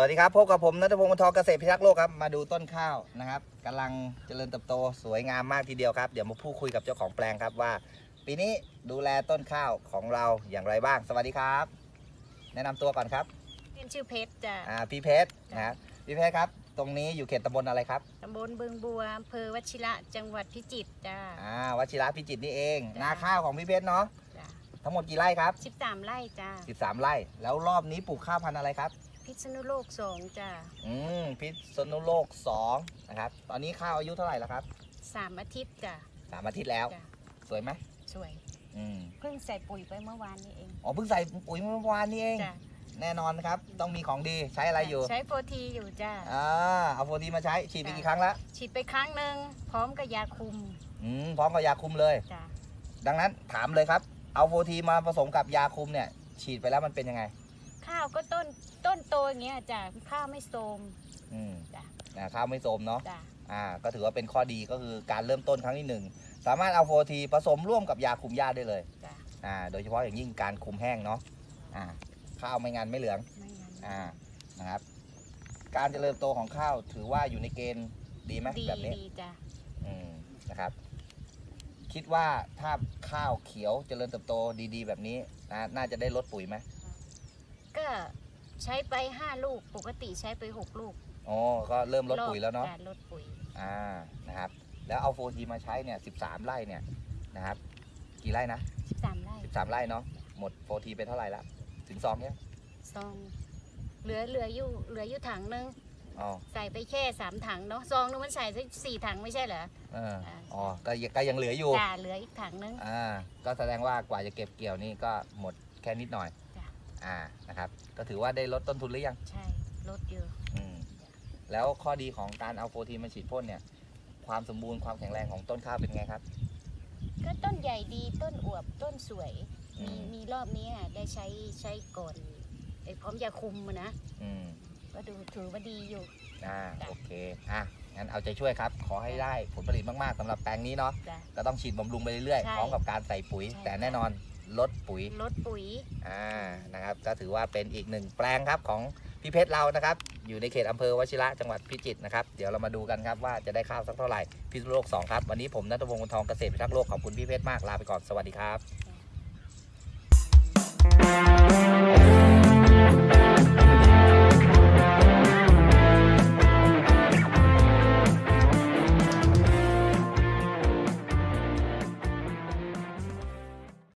วัสดีครับพบกับผมนัทพงศ์มนทองเกษตรพิทักษ์โลกครับมาดูต้นข้าวนะครับกำลังเจริญเติบโตสวยงามมากทีเดียวครับเดี๋ยวมาพูดคุยกับเจ้าของแปลงครับว่า ปีนี้ดูแลต้นข้าวของเราอย่างไรบ้าง สวัสดีครับ แนะนำตัวก่อนครับเป็นชื่อเพชรจ้ะอ่าพี่เพชรนะครับพี่เพชรครับ ตรงนี้อยู่เขตตำบลอะไรครับตำบลบึงบัวอำเภอวชิระจังหวัดพิจิตรจ้าอ่าวชิระพิจิตรนี่เองจ้ะ นาข้าวของพี่เพชรเนาะจ้าทั้งหมดกี่ไร่ครับสิบสามไร่จ้า13 ไร่ แล้วรอบนี้ปลูกข้าวพันธุ์อะไรครับ พิษณุโลกสองจ้าอืมพิษณุโลก2นะครับ ตอนนี้ข้าวอายุเท่าไหร่แล้วครับสามอาทิตย์จ้าสามอาทิตย์แล้ว จ้าสวยไหมสวย อืมเพิ่งใส่ปุ๋ยไปเมื่อวานนี้เองอ๋อเพิ่งใส่ปุ๋ยเมื่อวานนี่เอง จ้าแน่นอนนะครับ ต้องมีของดีใช้อะไรอยู่ใช้โฟทีอยู่จ้าอ่าเอาโฟทีมาใช้ฉีดไปจ้ะกี่ครั้งแล้วฉีดไปครั้งหนึ่งพร้อมกับยาคุมอืมพร้อมกับยาคุมเลย จ้าดังนั้นถามเลยครับ เอาโฟทีมาผสมกับยาคุมเนี่ย ฉีดไปแล้วมันเป็นยังไง ข้าวก็ต้นต้นโตอย่างเงี้ยจ้าข้าวไม่โทรม อืมจ้ะ อ่าข้าวไม่โทรมเนาะ จ้าอ่า ก็ถือว่าเป็นข้อดีก็คือการเริ่มต้นครั้งที่หนึ่งสามารถเอาโฟทีผสมร่วมกับยาคุมหญ้าได้เลย จ้าอ่า โดยเฉพาะอย่างยิ่งการคุมแห้งเนาะ อ่า ข้าวไม่งานไม่เหลือง ไม่งั้น อ่า นะครับ การเจริญโตของข้าวถือว่าอยู่ในเกณฑ์ดีไหมดีแบบนี้ ดีจ้าอืม นะครับ คิดว่าถ้าข้าวเขียวเจริญเติบโตดีๆ แบบนี้นะน่าจะได้ลดปุ๋ยไหม ก็ใช้ไปห้าลูกปกติใช้ไปหกลูกอ๋อก็เริ่มลดปุ๋ยแล้วเนาะจ้ลดปุ๋ยอ่านะครับ แล้วเอาโฟทีมาใช้เนี่ยสิบสามไร่เนี่ยนะครับ กี่ไร่นะสิบสามไร่สิบสามไร่เนาะหมดโฟทีไปเท่าไหร่ละถึงซองเนี่ยซองเหลือเหลืออยู่เหลืออยู่ถังนึงอ๋อใส่ไปแค่สามถังเนาะซองนึงมันใส่สักสี่ถังไม่ใช่เหรอเอออ่าอ๋อก็ยังก็ยังเหลืออยู่จ้าเหลืออีกถังนึงอ่าก็แสดงว่ากว่าจะเก็บเกี่ยวนี่ก็หมดแค่นิดหน่อยจ้ะ อ่านะครับ ก็ถือว่าได้ลดต้นทุนหรือยังใช่ลดเยอะอืมแล้วข้อดีของการเอาโฟทีมาฉีดพ่นเนี่ย ความสมบูรณ์ความแข็งแรงของต้นข้าวเป็นไงครับ ก็ต้นใหญ่ดีต้นอวบต้นสวย อืมีม มีรอบนี้อะได้ใช้ใช้ก่อนไอ้พร้อมยาคุมอะนะ อืม ก็ดูถือว่าดีอยู่ อ่าจ้ะโอเคอะงั้นเอาใจช่วยครับ ขอให้ได้ผลผลิตมาก ๆสำหรับแปลงนี้เนาะจ้ะก็ต้องฉีดบำรุงไปเรื่อยใช่ๆพร้อมกับการใส่ปุ๋ย ใช่แต่แน่นอน ลดปุ๋ยลดปุ๋ย อ่านะครับ ก็ถือว่าเป็นอีกหนึ่งแปลงครับของพี่เพชรเรานะครับ อยู่ในเขตอำเภอวชิระจังหวัดพิจิตรนะครับ เดี๋ยวเรามาดูกันครับว่าจะได้ข้าวสักเท่าไหร่พิษโลก2ครับวันนี้ผมนัทวงศ์ทองเกษตรพิทักษ์โลกขอบคุณพี่เพชรมากลาไปก่อนสวัสดีครับ